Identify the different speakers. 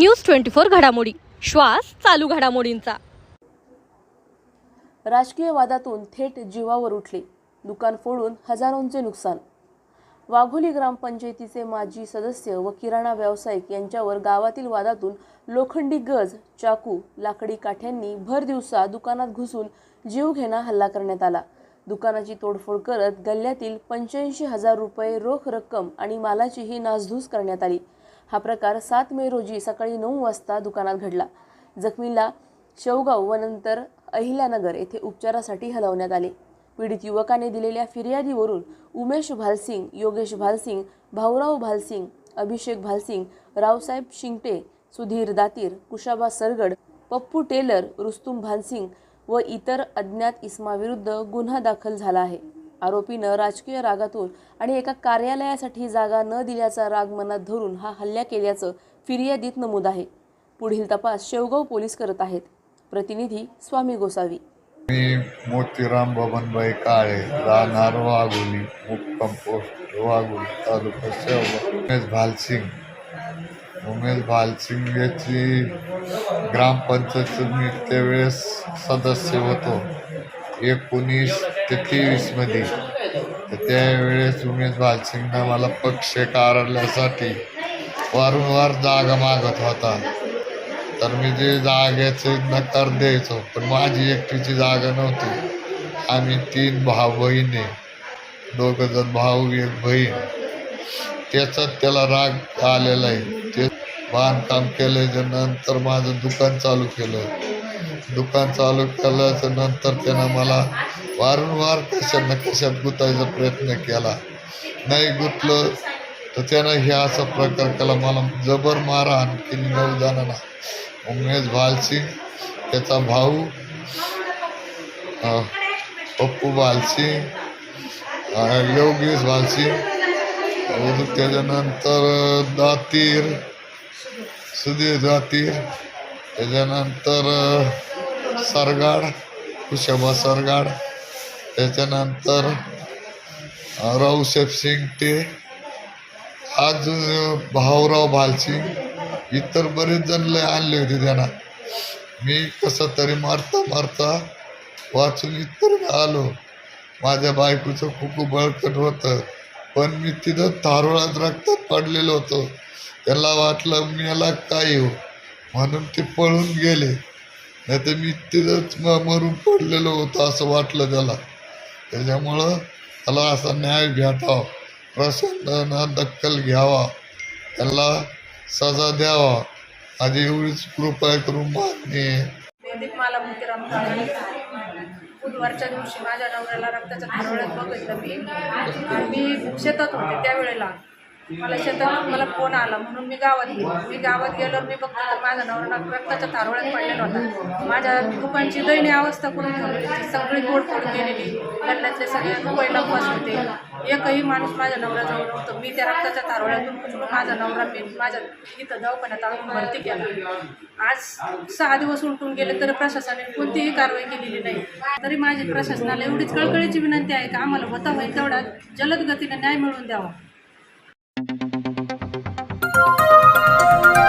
Speaker 1: News twenty four घडामोडी. श्वास चालू घडामोडींचा.
Speaker 2: राजकीय वादातून थेट जीवावर उठले. दुकान फोडून हजारोंचे नुकसान. वाघोली ग्रामपंचायतीचे माजी सदस्य व किराणा व्यावसायिक यांच्यावर गावातील वादातून लोखंडी गज चाकू लाकडी काठ्यांनी भर दिवसा दुकानात घुसून जीवघेणा हल्ला करण्यात आला. दुकानाची तोडफोड करत गल्ल्यातील पंच्याऐंशी हजार रुपये रोख रक्कम आणि मालाचीही नासधूस करण्यात आली. हा प्रकार सात मे रोजी सकाळी नऊ वाजता दुकानात घडला. जखमीला शेवगाव व नंतर अहिल्यानगर येथे उपचारासाठी हलवण्यात आले. पीडित युवकाने दिलेल्या फिर्यादीवरून उमेश भालसिंग योगेश भालसिंग भाऊराव भालसिंग अभिषेक भालसिंग रावसाहेब शिंगटे सुधीर दातीर कुशाबा सरगड पप्पू टेलर रुस्तुम भानसिंग व इतर अज्ञात इसमाविरुद्ध गुन्हा दाखल झाला आहे. आरोपीनं राजकीय रागातून आणि एका कार्यालयासाठी जागा न दिल्याचा राग मनात धरून हा हल्ला केल्याचं फिर्यादीत नमूद आहे. पुढील तपास शेवगाव पोलीस करत आहेत. प्रतिनिधी स्वामी गोसावी.
Speaker 3: मी मोतीराम बबनबाई काळे राहणार वाघोली मुक्काम पोस्ट वाघोली तालुका शेवगाव. उमेश भालसिंग. उमेश भालसिंग याची ग्रामपंचायत मी त्यावेळेस सदस्य होतो. एकोणीस तेवीसमध्ये तर त्यावेळेस उमेश भालसिंगनं मला पक्ष कार्यालयासाठी वारंवार जागा मागत होता. तर मी जे जागेचे नकार द्यायचो पण माझी एकटीची जागा नव्हती. आम्ही तीन भाऊ बहीण आहे जण भाऊ एक बहीण. त्याचाच त्याला राग आलेला आहे. ते बांधकाम केल्याच्यानंतर माझं दुकान चालू केलं. दुकान चालू केल्याच्यानंतर त्यानं मला वारंवार कशा ना कशात गुतायचा प्रयत्न केला. नाही गुतलं तर त्यानं हे असा प्रकार केला. मला जबर मारा आणखी नऊ जणांना. उमेश भालसिंग त्याचा भाऊ पप्पू भालसिंग योगेश भालसिंग त्याच्यानंतर दातीर सुधीर दातीर त्याच्यानंतर सरगाड कुशबा सरगाड. त्याच्यानंतर अं, सिंग ते अजून भाऊराव भालसिंग इतर बरेच जण लय आणले होते त्यांना. मी कसं तरी मारता मारता वाचून इतर आलो. माझ्या बायकोचं खूप बळकट होतं. पण मी तिथं थारुळात रक्तात पडलेलो होतो. त्याला वाटलं मी याला काय येऊ म्हणून ते पळून गेले. नाही तर मी तिथंच मरून पडलेलो होतो असं वाटलं त्याला. त्याच्यामुळं त्याला असा न्याय भेटावा प्रशासनानं दखल घ्यावा त्याला सजा द्यावा. माझी एवढीच कृपा करून मागणी आहे.
Speaker 4: बुधवारच्या दिवशी माझ्या नवऱ्याला रक्ताच्या थारोळ्यात बघितलं मी. आणि मी शेतात होते त्यावेळेला. मला शेतात मला फोन आला म्हणून मी गावात गेले. मी गावात गेल्यावर मी बघतो तर माझा नवरा रक्ताच्या थारोळ्यात पडलेला होता. माझ्या दुकानची दैनीय अवस्था करून ठेवली सगळी सगळी तोडफोड केलेली. गल्ल्यातले सगळे दुबई बस होते. एकही माणूस माझ्या नवऱ्याजवळ नव्हतं. मी त्या रक्ताच्या थारोळ्यातून उचलून माझा नवरा मी माझ्या इथं दवाखान्यात आणून भरती केला. आज सहा दिवस उलटून गेले तर प्रशासनाने कोणतीही कारवाई केलेली नाही. तरी माझी प्रशासनाला एवढीच कळकळीची विनंती आहे का? आम्हाला होता होईल तेवढा जलद गतीने न्याय मिळवून द्यावा. Música